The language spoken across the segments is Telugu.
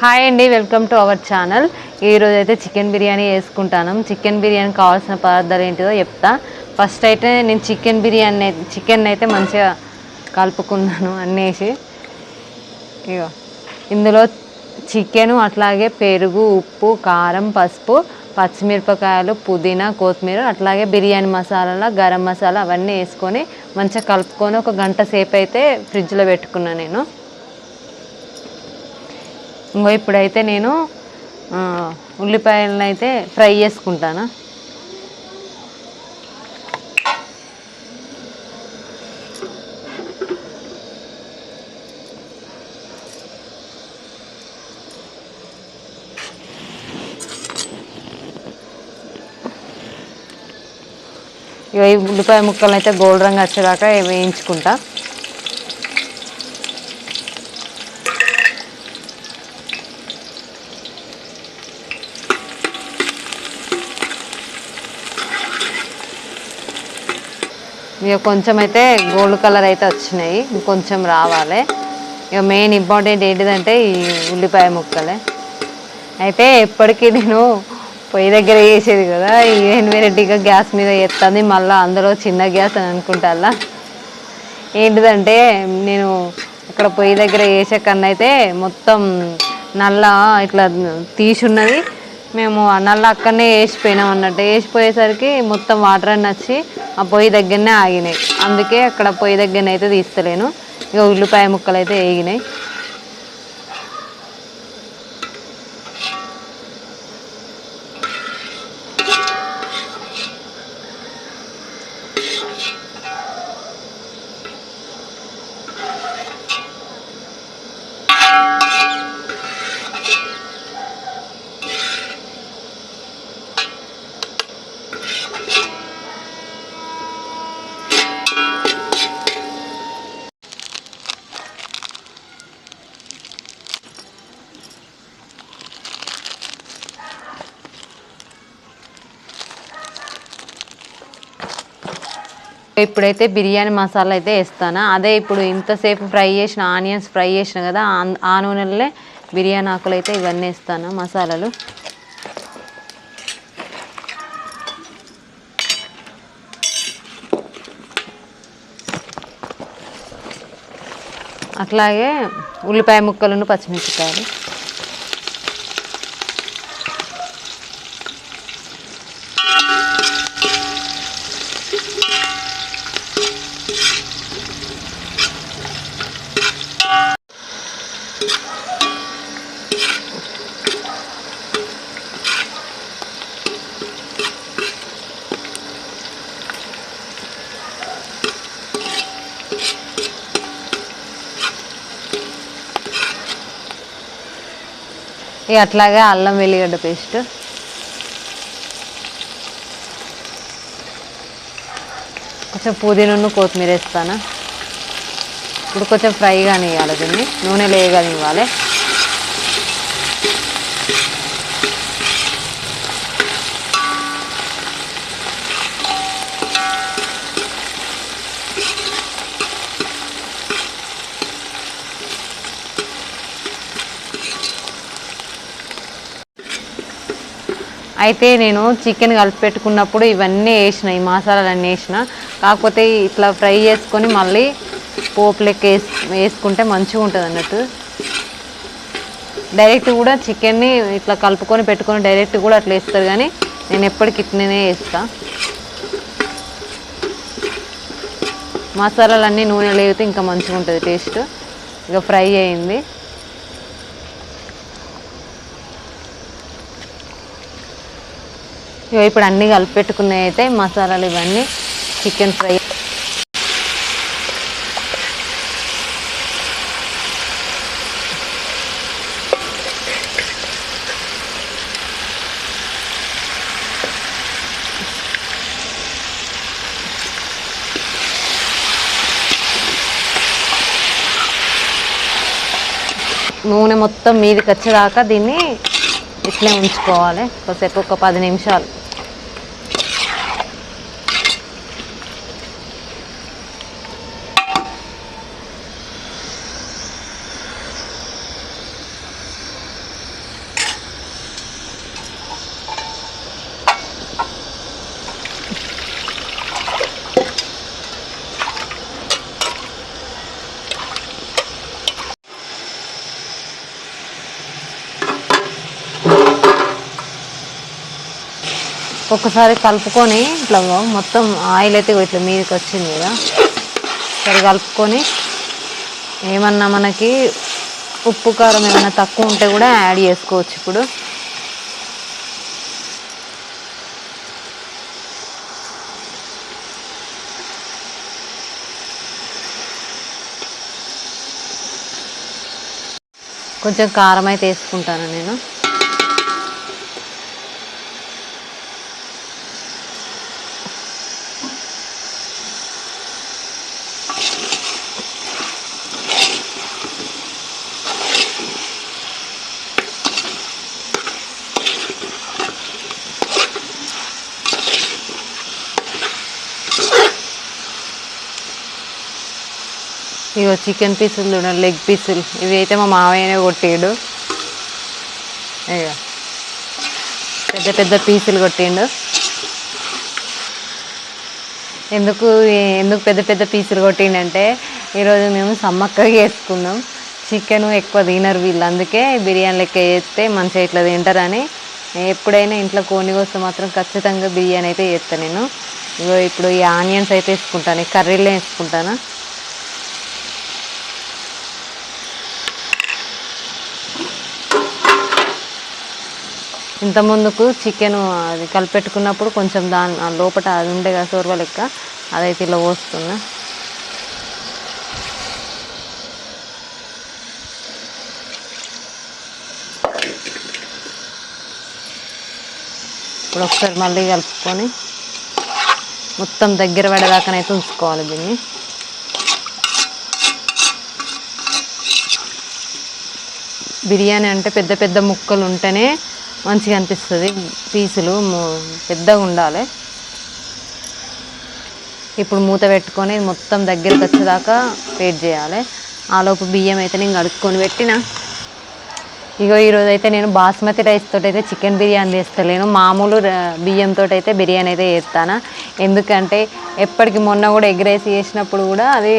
హాయ్ అండి వెల్కమ్ టు అవర్ ఛానల్. ఈరోజు అయితే చికెన్ బిర్యానీ వేసుకుంటాను. చికెన్ బిర్యానీ కావాల్సిన పదార్థాలు ఏంటిదో చెప్తా. ఫస్ట్ అయితే నేను చికెన్ బిర్యానీ చికెన్ అయితే మంచిగా కలుపుకున్నాను అన్నేసి ఇగో ఇందులో చికెను అట్లాగే పెరుగు ఉప్పు కారం పసుపు పచ్చిమిరపకాయలు పుదీనా కొత్తిమీర అట్లాగే బిర్యానీ మసాలా గరం మసాలా అవన్నీ వేసుకొని మంచిగా కలుపుకొని ఒక గంట సేపు అయితే ఫ్రిడ్జ్లో పెట్టుకున్నాను నేను. ఇంకో ఇప్పుడైతే నేను ఉల్లిపాయలను అయితే ఫ్రై చేసుకుంటాను. ఇక ఈ ఉల్లిపాయ ముక్కలను అయితే గోల్డ్ రంగు వచ్చేదాకా వేయించుకుంటా. ఇక కొంచెం అయితే గోల్డ్ కలర్ అయితే వచ్చినాయి. ఇంకొంచెం రావాలి. ఇక మెయిన్ ఇంపార్టెంట్ ఏంటిదంటే ఈ ఉల్లిపాయ ముక్కలే. అయితే ఎప్పటికీ నేను పొయ్యి దగ్గర వేసేది కదా ఈవెన్ వెరైటీగా గ్యాస్ మీద ఎత్తుంది మళ్ళీ అందులో చిన్న గ్యాస్ అని అనుకుంటా ఏంటిదంటే నేను ఇక్కడ పొయ్యి దగ్గర వేసే కన్నా అయితే మొత్తం నల్ల ఇట్లా తీసున్నది మేము నల్లా నల్ల అక్కడనే వేసిపోయినాం అన్నట్టు. వేసిపోయేసరికి మొత్తం వాటర్ అన్నీ వచ్చి ఆ పొయ్యి దగ్గరనే ఆగినాయి. అందుకే అక్కడ పొయ్యి దగ్గరనే అయితే తీస్తలేను. ఇక ఉల్లిపాయ ముక్కలు అయితే వేగినాయి. ఇప్పుడైతే బిర్యానీ మసాలా అయితే వేస్తాను? అదే ఇప్పుడు ఇంతసేపు ఫ్రై చేసిన ఆనియన్స్ ఫ్రై చేసిన కదా ఆ- ఆ నూనెలే బిర్యానీ ఆకులు అయితే ఇవన్నీ వేస్తాను మసాలాలు? అట్లాగే ఉల్లిపాయ ముక్కలను పచ్చిమిరపకాయలు ఇక అట్లాగే అల్లం వెల్లిగడ్డ పేస్ట్. కొంచెం పుదీనాను కొత్తిమీర వేస్తాను? ఇప్పుడు కొంచెం ఫ్రై కానివ్వాలి దీన్ని. నూనెలో వేయగలివ్వాలి అయితే నేను చికెన్ కలిపి పెట్టుకున్నప్పుడు ఇవన్నీ వేసిన ఈ మసాలాలు అన్నీ వేసిన. కాకపోతే ఇట్లా ఫ్రై చేసుకొని మళ్ళీ పోపు లెక్క వేసి వేసుకుంటే మంచిగా ఉంటుంది అన్నట్టు. డైరెక్ట్ కూడా చికెన్ని ఇట్లా కలుపుకొని పెట్టుకొని డైరెక్ట్ కూడా అట్లా వేస్తారు కానీ నేను ఎప్పటికి ఇట్లనే వేస్తా. మసాలాలన్నీ నూనె లేగితే ఇంకా మంచిగా ఉంటుంది టేస్ట్ ఇక ఫ్రై అయింది. ఇప్పుడు అన్నీ కలిపి పెట్టుకున్నాయి అయితే మసాలాలు ఇవన్నీ చికెన్ ఫ్రై. నూనె మొత్తం మీదకి వచ్చేదాకా దీన్ని ఇట్లే ఉంచుకోవాలి. కొద్దిసేపు ఒక పది నిమిషాలు. ఒక్కసారి కలుపుకొని ఇట్లా మొత్తం ఆయిల్ అయితే ఇట్లా మీదకి వచ్చింది కదా. సరే కలుపుకొని ఏమన్నా మనకి ఉప్పు కారం ఏమైనా తక్కువ ఉంటే కూడా యాడ్ చేసుకోవచ్చు ఇప్పుడు. కొంచెం కారం అయితే వేసుకుంటాను నేను. ఇగో చికెన్ పీసులు చూడండి లెగ్ పీసులు. ఇవి అయితే మా మావయ్యనే కొట్టిండు. ఇక పెద్ద పెద్ద పీసులు కొట్టిండు. ఎందుకు ఎందుకు పెద్ద పెద్ద పీసులు కొట్టిండంటే ఈరోజు మేము సమ్మక్కగా వేసుకున్నాం. చికెన్ ఎక్కువ తినరు వీళ్ళు. అందుకే బిర్యానీ లెక్క చేస్తే మంచిగా ఇట్లా తింటారని. ఎప్పుడైనా ఇంట్లో కోని వస్తే మాత్రం ఖచ్చితంగా బిర్యానీ అయితే చేస్తాను నేను. ఇగో ఇప్పుడు ఈ ఆనియన్స్ అయితే వేసుకుంటాను కర్రీలో వేసుకుంటాను. ఇంత ముందుకు చికెన్ అది కలిపెట్టుకున్నప్పుడు కొంచెం దాని లోపల అది ఉండే కదా సోర్వ లెక్క అదైతే ఇలా పోస్తున్నా. ఇప్పుడు ఒకసారి మళ్ళీ కలుపుకొని మొత్తం దగ్గర పడేదాకానైతే ఉంచుకోవాలి దీన్ని. బిర్యానీ అంటే పెద్ద పెద్ద ముక్కలు ఉంటేనే మంచిగా అనిపిస్తుంది. పీసులు పెద్దగా ఉండాలి. ఇప్పుడు మూత పెట్టుకొని మొత్తం దగ్గరికి వచ్చేదాకా వెయిట్ చేయాలి. ఆలోపు బియ్యం అయితే నేను కడుక్కొని పెట్టిన. ఇగో ఈరోజు అయితే నేను బాస్మతి రైస్ అయితే చికెన్ బిర్యానీ చేస్తలేను. మామూలు బియ్యంతో అయితే బిర్యానీ అయితే చేస్తాను. ఎందుకంటే ఎప్పటికి మొన్న కూడా ఎగ్ రైస్ చేసినప్పుడు కూడా అది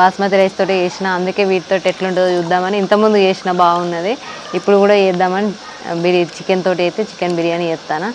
బాస్మతి రైస్ తోటి చేసిన. అందుకే వీటితో ఎట్లుంటుందో చూద్దామని ఇంతకుముందు చేసిన బాగున్నది. ఇప్పుడు కూడా చేద్దామని బిర్యానీ చికెన్ తోటి అయితే చికెన్ బిర్యానీ చేస్తాను?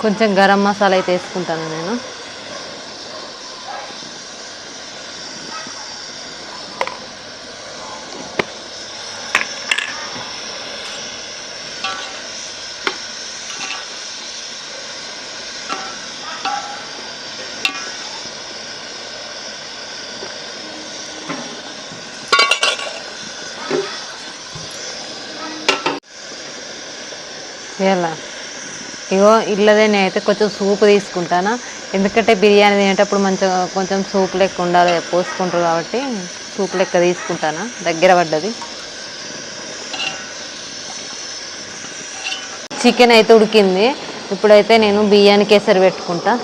కొంచెం గరం మసాలా అయితే వేసుకుంటాను నేను? ఇగో ఇళ్ళదే నేనైతే కొంచెం సూప్ తీసుకుంటాను. ఎందుకంటే బిర్యానీ తినేటప్పుడు మంచిగా కొంచెం సూప్ లెక్క ఉండాలి పోసుకుంటారు కాబట్టి సూప్ లెక్క తీసుకుంటాను దగ్గర పడ్డది. చికెన్ అయితే ఉడికింది. ఇప్పుడైతే నేను బియ్యానికి కేసరి పెట్టుకుంటా.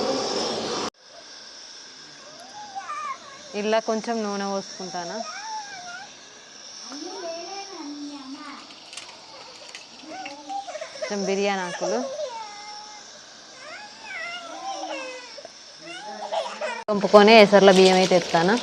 ఇలా కొంచెం నూనె పోసుకుంటాను. కొంచెం బిర్యానీ ఆకులు. పంపుకొని ఎసర్ల బియ్యం అయితే ఎత్తాను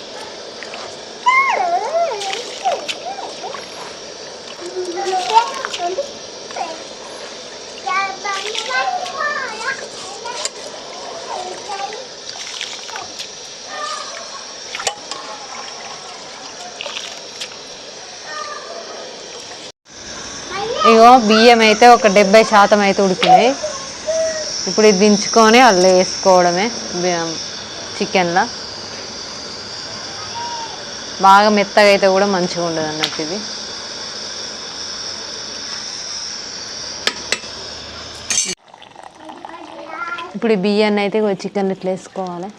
ఇగో బియ్యం అయితే ఒక డెబ్బై శాతం అయితే ఉడికినాయి ఇప్పుడు ఇది దించుకొని అల్లు వేసుకోవడమే. చికెన్లో? బాగా మెత్తగా అయితే కూడా మంచిగా ఉండదు అన్నట్టు ఇది. ఇప్పుడు ఈ బియ్యాన్ని అయితే చికెన్ ఇట్లా వేసుకోవాలి.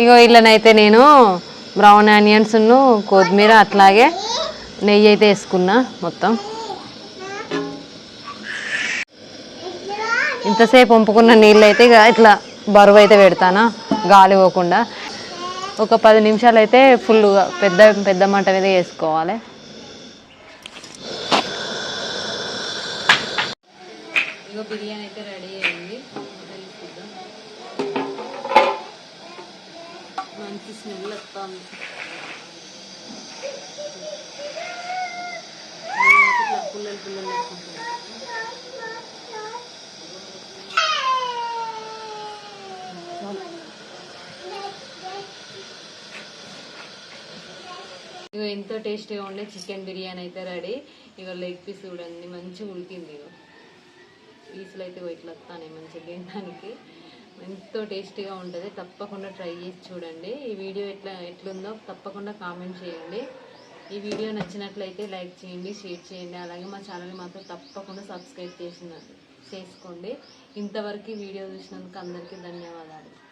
ఇగో వీళ్ళనైతే నేను బ్రౌన్ ఆనియన్స్ కొత్తిమీర అట్లాగే నెయ్యి అయితే వేసుకున్నా మొత్తం. ఇంతసేపు వంపుకున్న నీళ్ళు అయితే ఇక ఇట్లా బరువు అయితే పెడతానా గాలి పోకుండా. ఒక పది నిమిషాలు అయితే ఫుల్గా పెద్ద పెద్ద మంట మీద వేసుకోవాలి. ఇగో బిర్యానీ అయితే రెడీ మంచి స్మెల్ వస్తుంది ఇట్లా పుల్లలు పుల్లలు వేసుకుంటుంది ఇగో ఎంతో టేస్టీగా ఉండే చికెన్ బిర్యానీ అయితే రెడీ. ఇక లెగ్ పీస్ చూడండి మంచిగా ఉడికింది ఇగో. పీసులు అయితే ఇట్లా వస్తాయి మంచిగా తినడానికి. ఎంతో టేస్టీగా ఉంటుంది. తప్పకుండా ట్రై చేసి చూడండి. ఈ వీడియో ఎట్లా ఎట్లుందో తప్పకుండా కామెంట్ చేయండి. ఈ వీడియో నచ్చినట్లయితే లైక్ చేయండి షేర్ చేయండి. అలాగే మా ఛానల్ని మాత్రం తప్పకుండా సబ్స్క్రైబ్ చేసిన చేసుకోండి. ఇంతవరకు వీడియో చూసినందుకు అందరికీ ధన్యవాదాలు.